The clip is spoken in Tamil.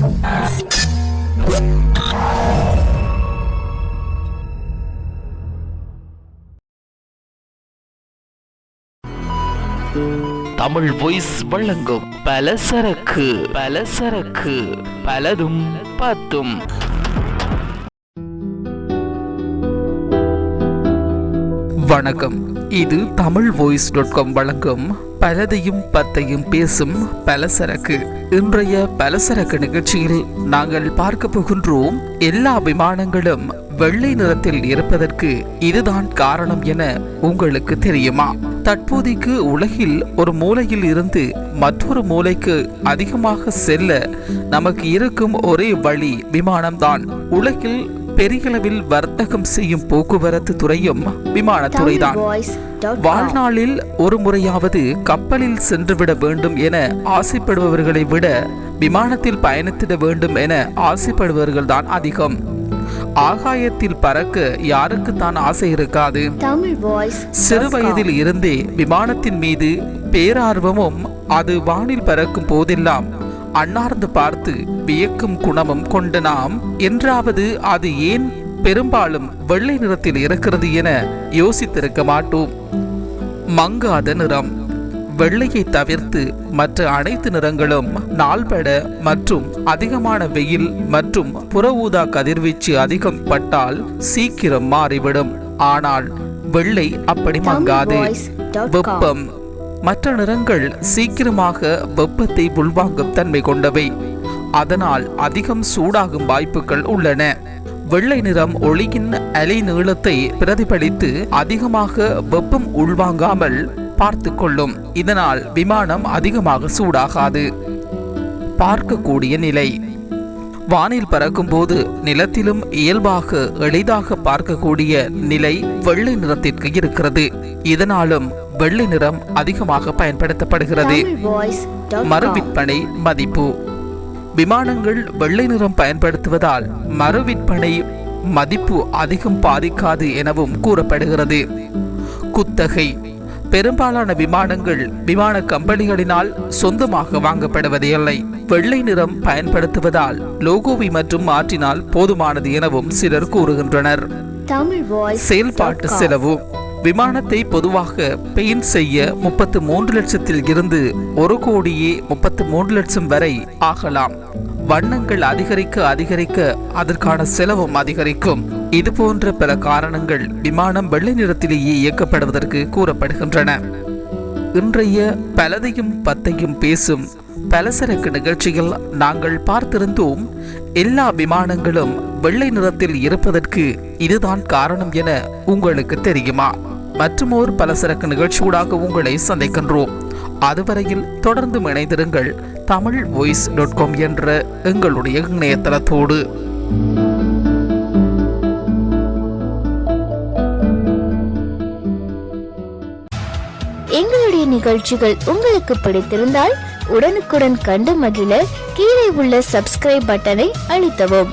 தமிழ் வாய்ஸ் வழங்கும் பலசரக்கு பலசரக்கு பலதும் பத்தும் வணக்கம். இது தமிழ் வாய்ஸ் டாட் காம் வழங்கும் பலதையும் பத்தையும் பேசும் பலசரக்கு. இன்றைய பலசரக்கு நிகழ்ச்சியில் நாங்கள் பார்க்க போகின்றோம் எல்லா விமானங்களும் வெள்ளை நிறத்தில் இருப்பதற்கு இதுதான் காரணம் என உங்களுக்கு தெரியுமா? தற்போதைக்கு உலகில் ஒரு மூலையில் இருந்து மற்றொரு மூலைக்கு அதிகமாக செல்ல நமக்கு இருக்கும் ஒரே வழி விமானம்தான். உலகில் பெரியளவில் வர்த்தகம் செய்யும் போக்குவரத்து துறையும் விமானத்துறைதான். வாழ்நாளில் ஒரு முறையாவது கப்பலில் சென்றுவிட வேண்டும் என ஆசைப்படுபவர்களை விட விமானத்தில் பயணித்திட வேண்டும் என ஆசைப்படுபவர்கள் தான் அதிகம். ஆகாயத்தில் பறக்க யாருக்கு தான் ஆசை இருக்காது? சிறு வயதில் இருந்தே விமானத்தின் மீது பேரார்வமும் அது வானில் பறக்கும் போதெல்லாம் அன்னார்ந்து பார்த்து வியக்கும் குணமும் கொண்ட நாம் என்றாவது அது ஏன் பெரும்பாலும் வெள்ளை நிறத்தில் இருக்கிறது என யோசித்திருக்க மாட்டோம். மங்காத நிறம் வெள்ளையை தவிர்த்து மற்ற அனைத்து நிறங்களும் நாள்பட மற்றும் அதிகமான வெயில் மற்றும் புற ஊதா கதிர்வீச்சு அதிகம் பட்டால் சீக்கிரம் மாறிவிடும். ஆனால் வெள்ளை அப்படி மங்காது. வெப்பம் மற்ற நிறங்கள் சீக்கிரமாக வெப்பத்தை உள்வாங்கும் தன்மை கொண்டவை. அதனால் அதிகம் சூடாகும் வாய்ப்புகள் உள்ளன. வெள்ளை நிறம் ஒளியின் அலை நீளத்தை பிரதிபலித்து அதிகமாக வெப்பம் உள்வாங்காமல் பார்த்து கொள்ளும். இதனால் விமானம் அதிகமாக சூடாகாது. பார்க்கக்கூடிய நிலை. வானில் பறக்கும்போது நிலத்திலும் இயல்பாக எளிதாக பார்க்கக்கூடிய நிலை வெள்ளை நிறத்திற்கு இருக்கிறது. இதனாலும் வெள்ளை நிறம் அதிகமாக பயன்படுத்தப்படுகிறது. மறுவிற்பனை மதிப்பு. விமானங்கள் வெள்ளை நிறம் பயன்படுத்துவதால் மறுவிற்பனை மதிப்பு அதிகம் பாதிக்காது எனவும் கூறப்படுகிறது. குத்தகை. பெரும்பாலான விமானங்கள் விமான கம்பெனிகளினால் சொந்தமாக வாங்கப்படுவதில்லை. வெள்ளை நிறம் பயன்படுத்துவதால் லோகோவை மற்றும் மாற்றினால் போதுமானது எனவும் சிலர் கூறுகின்றனர். செயல்பாட்டு செலவு. விமானத்தை பொதுவாக பெயிண்ட் செய்ய முப்பத்து மூன்று லட்சத்தில் இருந்து ஒரு கோடியே முப்பத்து மூன்று லட்சம் வரை ஆகலாம். வண்ணங்கள் அதிகரிக்க அதிகரிக்க அதற்கான செலவும் அதிகரிக்கும். இது போன்ற பல காரணங்கள் விமானம் வெள்ளை நிறத்திலேயே இயக்கப்படுவதற்கு கூறப்படுகின்றன. இன்றைய பலதையும் பத்தையும் பேசும் பலசரக்கு நிகழ்ச்சியில் நாங்கள் பார்த்திருந்தோம் எல்லா விமானங்களும் வெள்ளை நிறத்தில் இருப்பதற்கு இதுதான் காரணம் என உங்களுக்கு தெரியுமா? மற்றும் ஒரு பலசரக்கு நிகழ்ச்சியூடாக உங்களை சந்திக்கின்றோம். அதுவரையில் தொடர்ந்து இணைந்திருங்கள் தமிழ் வாய்ஸ் டாட் காம் என்ற எங்களுடைய இணையதளத்தோடு. எங்களுடைய நிகழ்ச்சிகள் உங்களுக்கு பிடித்திருந்தால் உடனுக்குடன் கண்டு மகிழ கீழே உள்ள சப்ஸ்கிரைப் பட்டனை அழுத்தவும்.